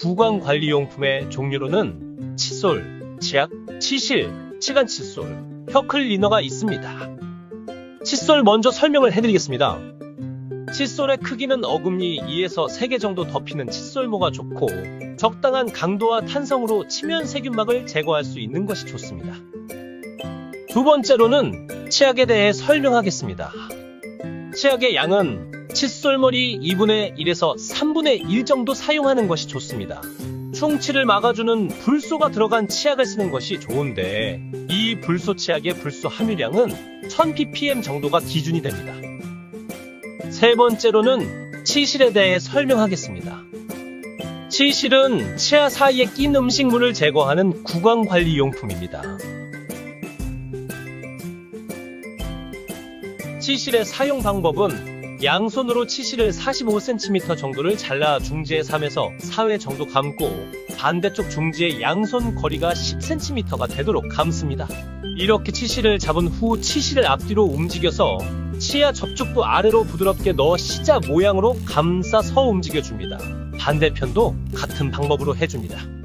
구강관리용품의 종류로는 칫솔, 치약, 치실, 치간 칫솔, 혀 클리너가 있습니다. 칫솔 먼저 설명을 해드리겠습니다. 칫솔의 크기는 어금니 2에서 3개 정도 덮이는 칫솔모가 좋고 적당한 강도와 탄성으로 치면 세균막을 제거할 수 있는 것이 좋습니다. 두 번째로는 치약에 대해 설명하겠습니다. 치약의 양은 칫솔머리 2분의 1에서 3분의 1 정도 사용하는 것이 좋습니다. 충치를 막아주는 불소가 들어간 치약을 쓰는 것이 좋은데 이 불소 치약의 불소 함유량은 1000ppm 정도가 기준이 됩니다. 세 번째로는 치실에 대해 설명하겠습니다. 치실은 치아 사이에 낀 음식물을 제거하는 구강관리 용품입니다. 치실의 사용 방법은 양손으로 치실을 45cm 정도를 잘라 중지의 3에서 4회 정도 감고 반대쪽 중지의 양손 거리가 10cm가 되도록 감습니다. 이렇게 치실을 잡은 후 치실을 앞뒤로 움직여서 치아 접촉부 아래로 부드럽게 넣어 시자 모양으로 감싸서 움직여줍니다. 반대편도 같은 방법으로 해줍니다.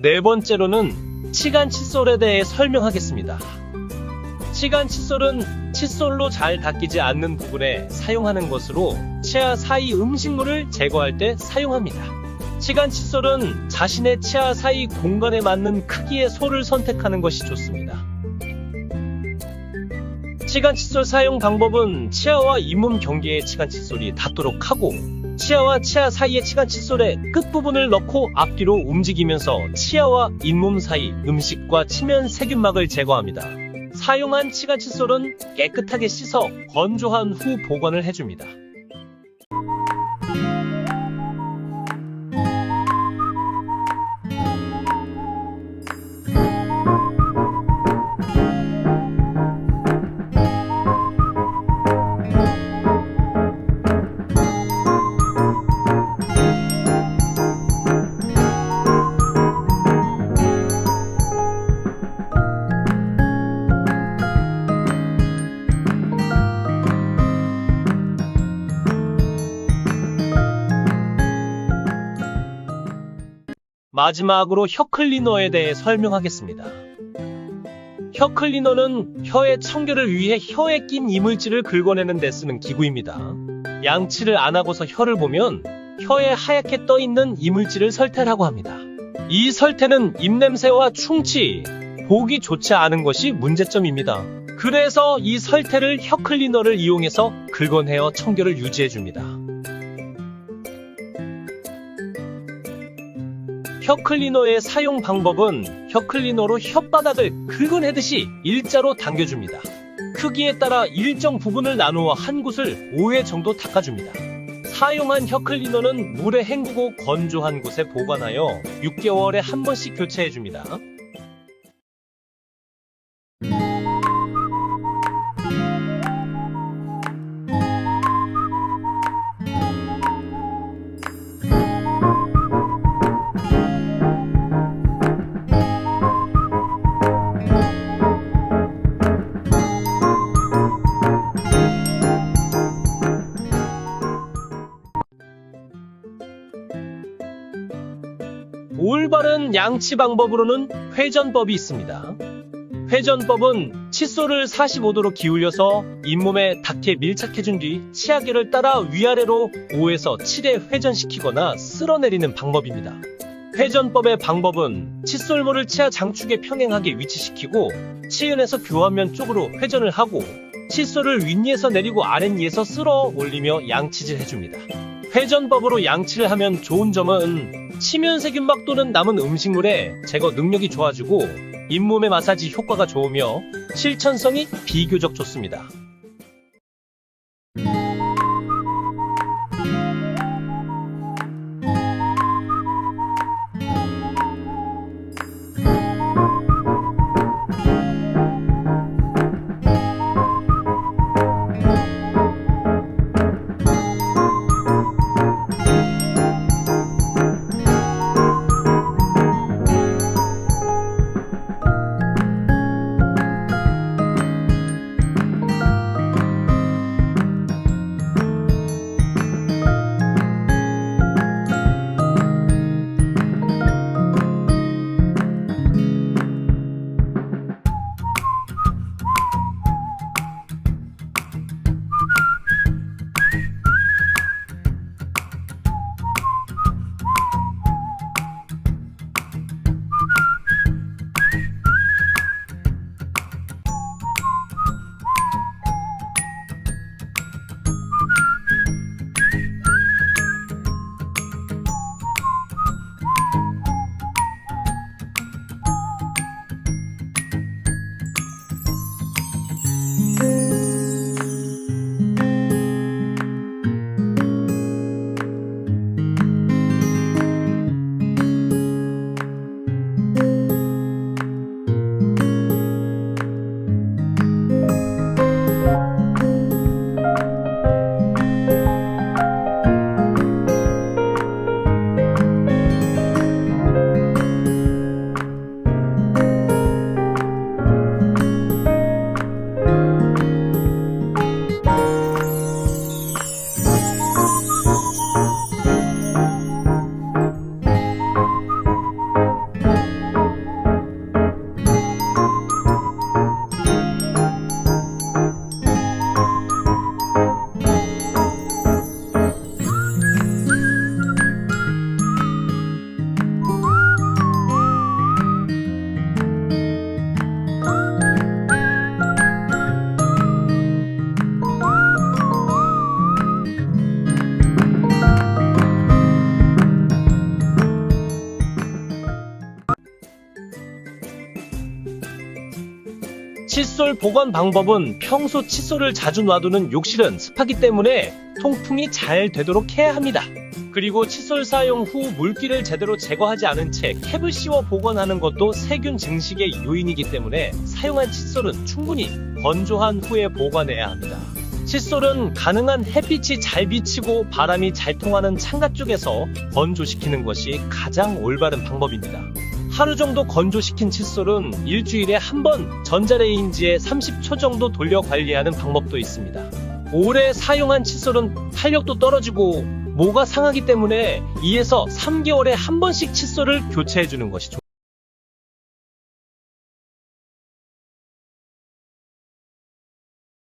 네 번째로는 치간 칫솔에 대해 설명하겠습니다. 치간 칫솔은 칫솔로 잘 닦이지 않는 부분에 사용하는 것으로 치아 사이 음식물을 제거할 때 사용합니다. 치간 칫솔은 자신의 치아 사이 공간에 맞는 크기의 솔을 선택하는 것이 좋습니다. 치간 칫솔 사용 방법은 치아와 잇몸 경계에 치간 칫솔이 닿도록 하고 치아와 치아 사이의 치간 칫솔의 끝부분을 넣고 앞뒤로 움직이면서 치아와 잇몸 사이 음식과 치면 세균막을 제거합니다. 사용한 치간 칫솔은 깨끗하게 씻어 건조한 후 보관을 해줍니다. 마지막으로 혀 클리너에 대해 설명하겠습니다. 혀 클리너는 혀의 청결을 위해 혀에 낀 이물질을 긁어내는 데 쓰는 기구입니다. 양치를 안 하고서 혀를 보면 혀에 하얗게 떠 있는 이물질을 설태라고 합니다. 이 설태는 입냄새와 충치, 보기 좋지 않은 것이 문제점입니다. 그래서 이 설태를 혀 클리너를 이용해서 긁어내어 청결을 유지해줍니다. 혀 클리너의 사용 방법은 혀 클리너로 혓바닥을 긁어내듯이 일자로 당겨줍니다. 크기에 따라 일정 부분을 나누어 한 곳을 5회 정도 닦아줍니다. 사용한 혀 클리너는 물에 헹구고 건조한 곳에 보관하여 6개월에 한 번씩 교체해줍니다. 양치 방법으로는 회전법이 있습니다. 회전법은 칫솔을 45도로 기울여서 잇몸에 닿게 밀착해준 뒤 치아계를 따라 위아래로 5에서 7회 회전시키거나 쓸어내리는 방법입니다. 회전법의 방법은 칫솔모를 치아 장축에 평행하게 위치시키고 치은에서 교환면 쪽으로 회전을 하고 칫솔을 윗니에서 내리고 아랫니에서 쓸어 올리며 양치질 해줍니다. 회전법으로 양치를 하면 좋은 점은 치면 세균막 또는 남은 음식물의 제거 능력이 좋아지고 잇몸의 마사지 효과가 좋으며 실천성이 비교적 좋습니다. 칫솔 보관 방법은 평소 칫솔을 자주 놔두는 욕실은 습하기 때문에 통풍이 잘 되도록 해야 합니다. 그리고 칫솔 사용 후 물기를 제대로 제거하지 않은 채 캡을 씌워 보관하는 것도 세균 증식의 요인이기 때문에 사용한 칫솔은 충분히 건조한 후에 보관해야 합니다. 칫솔은 가능한 햇빛이 잘 비치고 바람이 잘 통하는 창가 쪽에서 건조시키는 것이 가장 올바른 방법입니다. 하루 정도 건조시킨 칫솔은 일주일에 한 번 전자레인지에 30초 정도 돌려 관리하는 방법도 있습니다. 오래 사용한 칫솔은 탄력도 떨어지고 모가 상하기 때문에 2에서 3개월에 한 번씩 칫솔을 교체해 주는 것이 좋습니다.